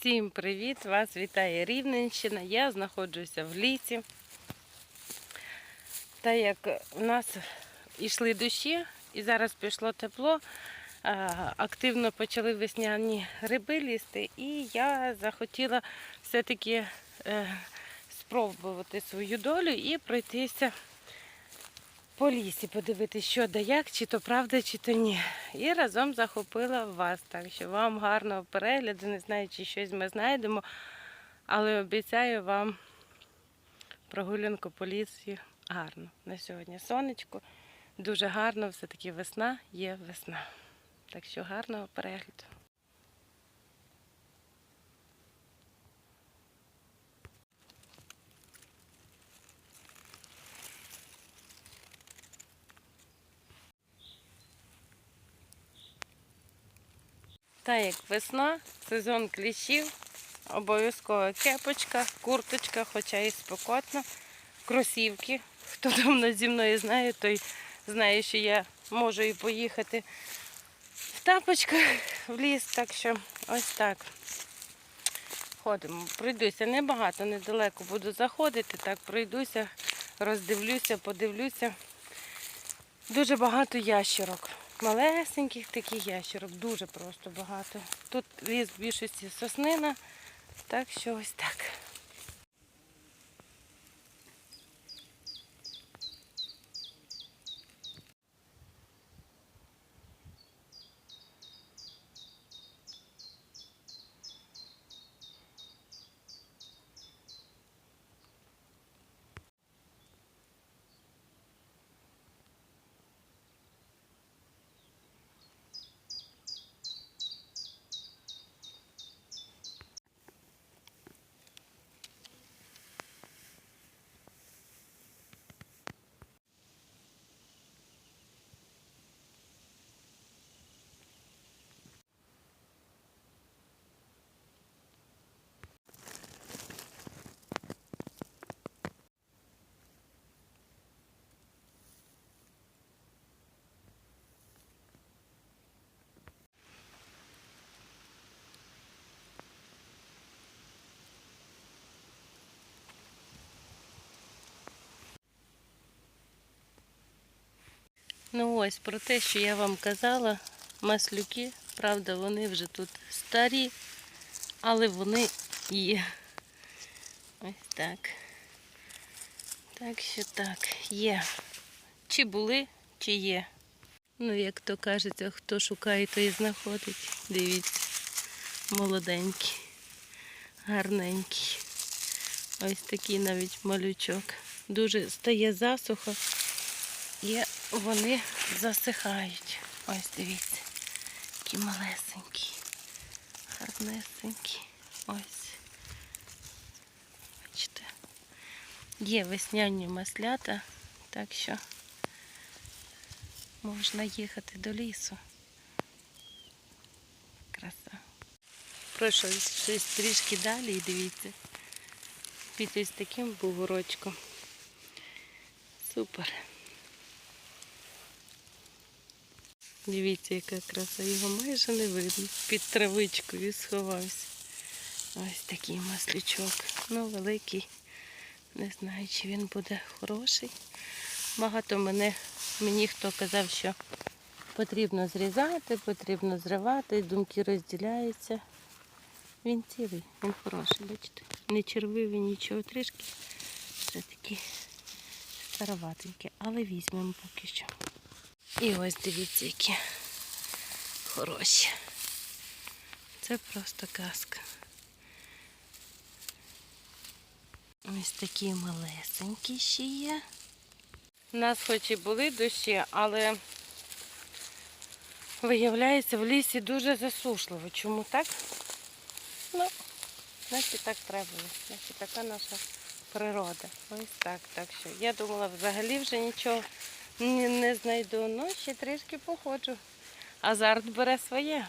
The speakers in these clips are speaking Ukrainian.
Всім привіт! Вас вітає Рівненщина. Я знаходжуся в лісі. Та як у нас йшли дощі і зараз пішло тепло, активно почали весняні гриби лізти, і я захотіла все-таки е, спробувати свою долю і пройтися по лісі, подивитися, що да як, чи то правда, чи то ні. І разом захопила вас. Так що вам гарного перегляду. Не знаю, чи щось ми знайдемо, але обіцяю вам прогулянку по лісі гарно. На сьогодні сонечко. Дуже гарно, все-таки весна є весна. Так що гарного перегляду. Та як весна, сезон кліщів, обов'язково кепочка, курточка, хоча і спекотно, кросівки. Хто давно зі мною знає, той знає, що я можу і поїхати в тапочках в ліс, так що ось так. Ходимо, пройдуся небагато, недалеко буду заходити, так пройдуся, роздивлюся, подивлюся. Дуже багато ящерок. Малесеньких таких ящерок, дуже просто багато. Тут ліс більшості соснина, так що ось так. Ну ось про те, що я вам казала, маслюки, правда, вони вже тут старі, але вони є. Ось так. Так що так, є. Чи були, чи є. Ну, як то кажеться, хто шукає, той знаходить. Дивіться, молоденький, гарненький. Ось такий навіть малючок. Дуже стає засуха і вони засихають. Ось дивіться, які малесенькі, гарнесенькі. Ось. Бачите. Є весняні маслята, так що можна їхати до лісу. Краса. Пройшов щось трішки далі і дивіться. Під ось таким бугорочком. Супер. Дивіться, яка краса. Його майже не видно. Під травичкою сховався. Ось такий маслючок. Ну, великий. Не знаю, чи він буде хороший. Багато мене, мені хто казав, що потрібно зрізати, потрібно зривати, думки розділяються. Він цілий, він хороший, бачите. Не червивий, нічого, трішки. Все таки староватенький, але візьмемо поки що. І ось дивіться, які хороші. Це просто казка. Ось такі малесенькі ще є. У нас хоч і були дощі, але виявляється в лісі дуже засушливо. Чому так? Ну, значить так треба. Значить така наша природа. Ось так. Так що я думала, взагалі вже нічого не, не знайду. Ну, ще трішки походжу. Азарт бере своє.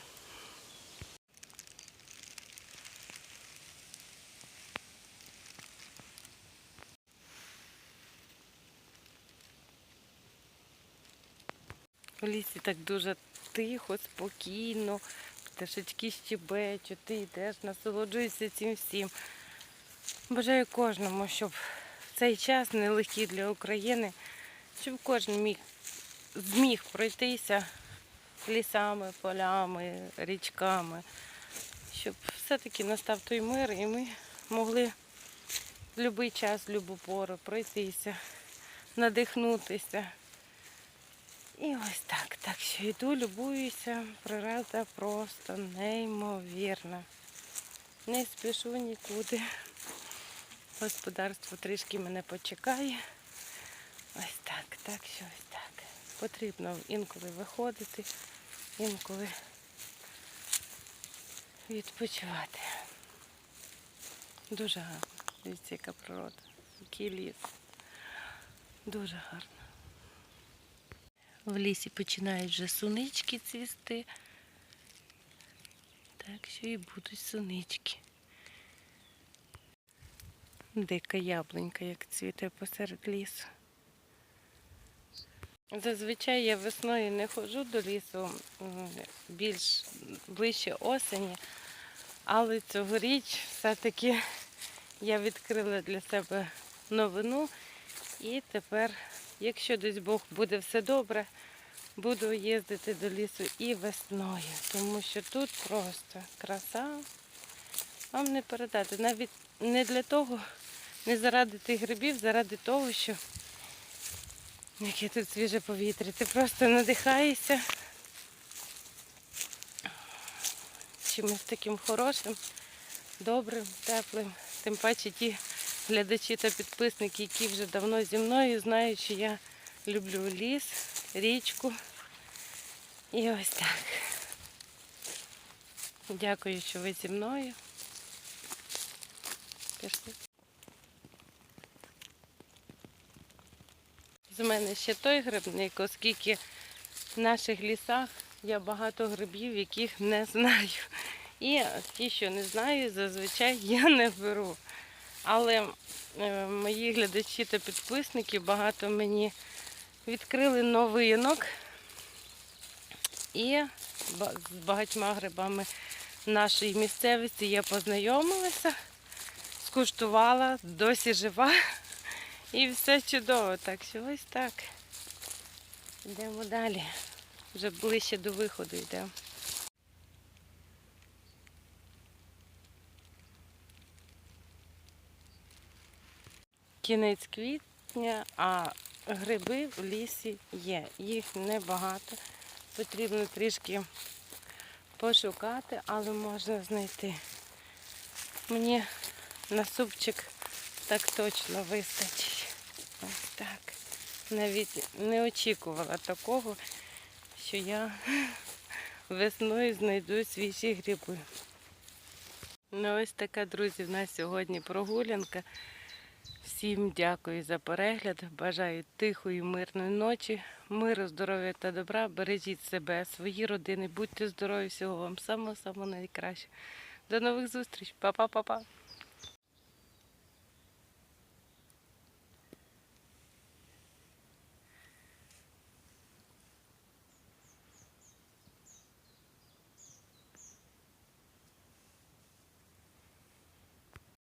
В лісі так дуже тихо, спокійно, пташечки щебечуть, ти йдеш, насолоджуєшся цим всім. Бажаю кожному, щоб в цей час нелегкий для України, щоб кожен міг зміг пройтися лісами, полями, річками, щоб все-таки настав той мир і ми могли в будь-який час, в будь-яку пору пройтися, надихнутися. І ось так. Так що йду, любуюся, природа просто неймовірна. Не спішу нікуди. Господарство трішки мене почекає. Ось так, так що ось так. Потрібно інколи виходити, інколи відпочивати. Дуже гарно. Дивіться, яка природа, який ліс. Дуже гарно. В лісі починають вже сунички цвісти. Так що і будуть сунички. Дика яблунька, як цвіте посеред лісу. Зазвичай я весною не ходжу до лісу більш ближче осені, але цьогоріч все-таки я відкрила для себе новину і тепер, якщо десь Бог буде все добре, буду їздити до лісу і весною, тому що тут просто краса. Вам не передати. Навіть не для того, не заради тих грибів, заради того, що яке тут свіже повітря. Ти просто надихаєшся чимось таким хорошим, добрим, теплим. Тим паче ті глядачі та підписники, які вже давно зі мною, знають, що я люблю ліс, річку. І ось так. Дякую, що ви зі мною. Пішли. З мене ще той грибник, оскільки в наших лісах я багато грибів, яких не знаю. І ті, що не знаю, зазвичай я не беру. Але е, мої глядачі та підписники багато мені відкрили новинок. І з багатьма грибами нашої місцевості я познайомилася, скуштувала, досі жива. І все чудово. Так що ось так. Йдемо далі. Вже ближче до виходу йдемо. Кінець квітня, а гриби в лісі є. Їх небагато. Потрібно трішки пошукати, але можна знайти. Мені на супчик так точно вистачить. Навіть не очікувала такого, що я весною знайду свіжі гриби. Ну ось така, друзі, в нас сьогодні прогулянка. Всім дякую за перегляд. Бажаю тихої, мирної ночі, миру, здоров'я та добра. Бережіть себе, свої родини, будьте здорові, всього вам самого-самого найкраще. До нових зустріч. Па-па-па-па.